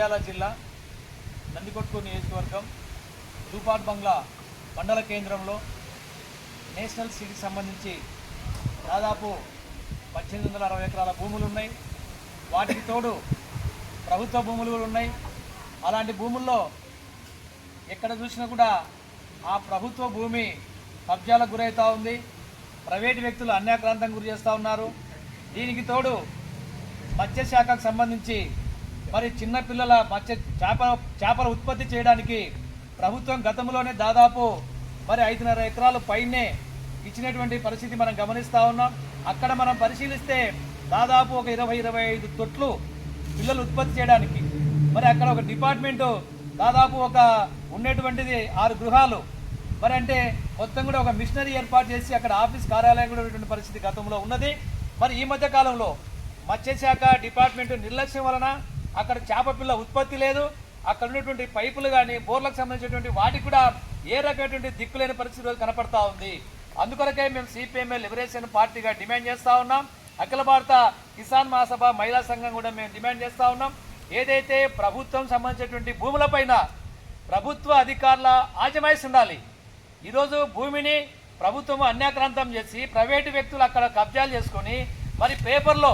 నంద్యాల జిల్లా నందికొట్కు నియోజకవర్గం రూపాట్ బంగ్లా మండల కేంద్రంలో నేషనల్ సిటీకి సంబంధించి దాదాపు పద్దెనిమిది వందల అరవై ఎకరాల భూములు ఉన్నాయి. వాటికి తోడు ప్రభుత్వ భూములు కూడా ఉన్నాయి. అలాంటి భూముల్లో ఎక్కడ చూసినా కూడా ఆ ప్రభుత్వ భూమి కబ్జాలకు గురవుతూ ఉంది. ప్రైవేటు వ్యక్తులు అన్యాక్రాంతం గురి చేస్తూ ఉన్నారు. దీనికి తోడు మత్స్యశాఖకు సంబంధించి మరి చిన్నపిల్లల మత్స్య చేపల చేపల ఉత్పత్తి చేయడానికి ప్రభుత్వం గతంలోనే దాదాపు మరి ఐదున్నర ఎకరాలు పైనే ఇచ్చినటువంటి పరిస్థితి మనం గమనిస్తూ ఉన్నాం. అక్కడ మనం పరిశీలిస్తే దాదాపు ఒక ఇరవై ఇరవై ఐదు తొట్లు పిల్లలు ఉత్పత్తి చేయడానికి మరి అక్కడ ఒక డిపార్ట్మెంటు దాదాపు ఒక ఉండేటువంటిది ఆరు గృహాలు మరి అంటే మొత్తం కూడా ఒక మిషనరీ ఏర్పాటు చేసి అక్కడ ఆఫీస్ కార్యాలయం కూడా ఉన్నటువంటి పరిస్థితి గతంలో ఉన్నది. మరి ఈ మధ్య కాలంలో మత్స్యశాఖ డిపార్ట్మెంట్ నిర్లక్ష్యం వలన అక్కడ చేప పిల్ల ఉత్పత్తి లేదు. అక్కడ ఉన్నటువంటి పైపులు కానీ బోర్లకు సంబంధించినటువంటి వాటికి కూడా ఏ రకమైనటువంటి దిక్కులేని పరిస్థితి రోజు కనపడతా ఉంది. అందుకొరకే మేము సిపిఎంఏ లిబరేషన్ పార్టీగా డిమాండ్ చేస్తూ ఉన్నాం. అఖిల భారత కిసాన్ మహాసభ మహిళా సంఘం కూడా మేము డిమాండ్ చేస్తూ ఉన్నాం. ఏదైతే ప్రభుత్వం సంబంధించినటువంటి భూములపైన ప్రభుత్వ అధికారుల ఆజమాయిస్ ఉండాలి. ఈరోజు భూమిని ప్రభుత్వం అన్యాక్రాంతం చేసి ప్రైవేటు వ్యక్తులు అక్కడ కబ్జాలు చేసుకొని మరి పేపర్లో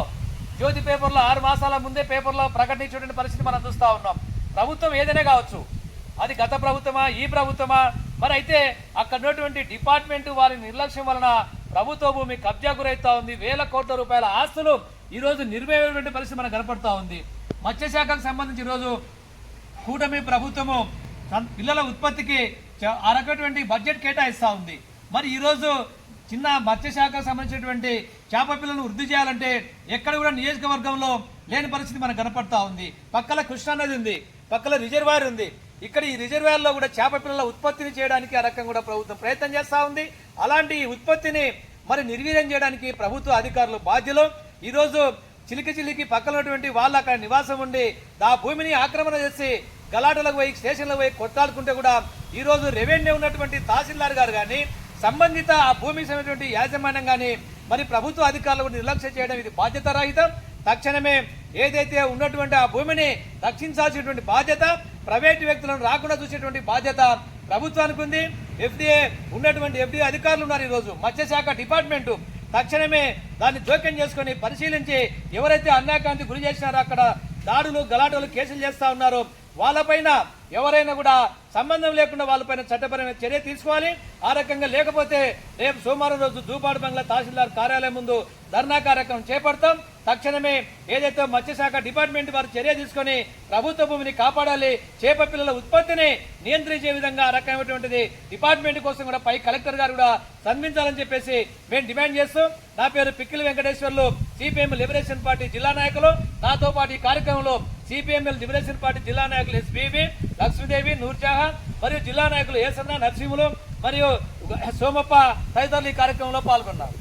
జ్యోతి పేపర్లో ఆరు మాసాల ముందే పేపర్లో ప్రకటించేటువంటి పరిస్థితి మనం చూస్తూ ఉన్నాం. ప్రభుత్వం ఏదైనా కావచ్చు. అది గత ప్రభుత్వమా ఈ ప్రభుత్వమా? మరి అయితే అక్కడ ఉన్నటువంటి డిపార్ట్మెంట్ వారి నిర్లక్ష్యం వలన ప్రభుత్వ భూమి కబ్జా గురవుతా ఉంది. వేల కోట్ల రూపాయల ఆస్తులు ఈరోజు నిర్మయమైనటువంటి పరిస్థితి మనకు కనపడతా ఉంది. మత్స్యశాఖకు సంబంధించి ఈరోజు కూటమి ప్రభుత్వము పిల్లల ఉత్పత్తికి చ- ఆ రకమైనటువంటి బడ్జెట్ కేటాయిస్తూ ఉంది. మరి ఈరోజు చిన్న మత్స్యశాఖకు సంబంధించినటువంటి చేప పిల్లలను వృద్ధి చేయాలంటే ఎక్కడ కూడా నియోజకవర్గంలో లేని పరిస్థితి మనకు కనపడతా ఉంది. పక్కల కృష్ణానది ఉంది పక్కల రిజర్వాయర్ ఉంది. ఇక్కడ ఈ రిజర్వాయర్లో కూడా చేప పిల్లల ఉత్పత్తిని చేయడానికి ఆ రకంగా కూడా ప్రభుత్వం ప్రయత్నం చేస్తూ ఉంది. అలాంటి ఉత్పత్తిని మరి నిర్వీర్యం చేయడానికి ప్రభుత్వ అధికారులు బాధ్యులు. ఈరోజు చిలికి చిలికి పక్కనటువంటి వాళ్ళు అక్కడ నివాసం ఉండి ఆ భూమిని ఆక్రమణ చేసి గలాటలకు పోయి స్టేషన్లకు పోయి కొట్లాడుకుంటే కూడా ఈరోజు రెవెన్యూ ఉన్నటువంటి తహసీల్దార్ గారు కానీ సంబంధిత ఆ భూమికి సంబంధించినటువంటి యాజమాన్యం కానీ మరి ప్రభుత్వ అధికారులు నిర్లక్ష్యం చేయడం ఇది బాధ్యత రహితం తక్షణమే ఏదైతే ఉన్నటువంటి ఆ భూమిని రక్షించాల్సినటువంటి బాధ్యత ప్రైవేటు వ్యక్తులను రాకుండా చూసేటువంటి బాధ్యత ప్రభుత్వానికి ఉంది ఎఫ్డీఏ ఉన్నటువంటి ఎఫ్డీఏ అధికారులు ఉన్నారు ఈరోజు. మత్స్యశాఖ డిపార్ట్మెంటు తక్షణమే దాన్ని జోక్యం చేసుకొని పరిశీలించి ఎవరైతే అన్యాకాంతి గురి చేసినారో అక్కడ దాడులు గలాటలు కేసులు చేస్తా ఉన్నారో వాళ్ళపైన ఎవరైనా కూడా సంబంధం లేకుండా వాళ్ళపైన చట్టపరమైన చర్య తీసుకోవాలి. ఆ రకంగా లేకపోతే రేపు సోమవారం రోజు దూపాడు బంగ్లా తహసీల్దార్ కార్యాలయం ముందు ధర్నా కార్యక్రమం చేపడతాం. తక్షణమే ఏదైతే మత్స్యశాఖ డిపార్ట్మెంట్ వారు చర్య తీసుకొని ప్రభుత్వ భూమిని కాపాడాలి చేప పిల్లల ఉత్పత్తిని నియంత్రించే విధంగా రకమైనటువంటిది డిపార్ట్మెంట్ కోసం కూడా పై కలెక్టర్ గారు కూడా స్పందించాలని చెప్పేసి మేము డిమాండ్ చేస్తూ నా పేరు Pikkili Venkateswarlu CPM liberation party జిల్లా నాయకులు. నాతో పాటు ఈ కార్యక్రమంలో సిపిఎంఎల్ లిబరేషన్ పార్టీ జిల్లా నాయకులు ఎస్బీబీ లక్ష్మీదేవి నూర్జహాన్ మరియు జిల్లా నాయకులు ఏసన్న నరసింహులు మరియు సోమప్ప తదితరులు ఈ కార్యక్రమంలో పాల్గొన్నారు.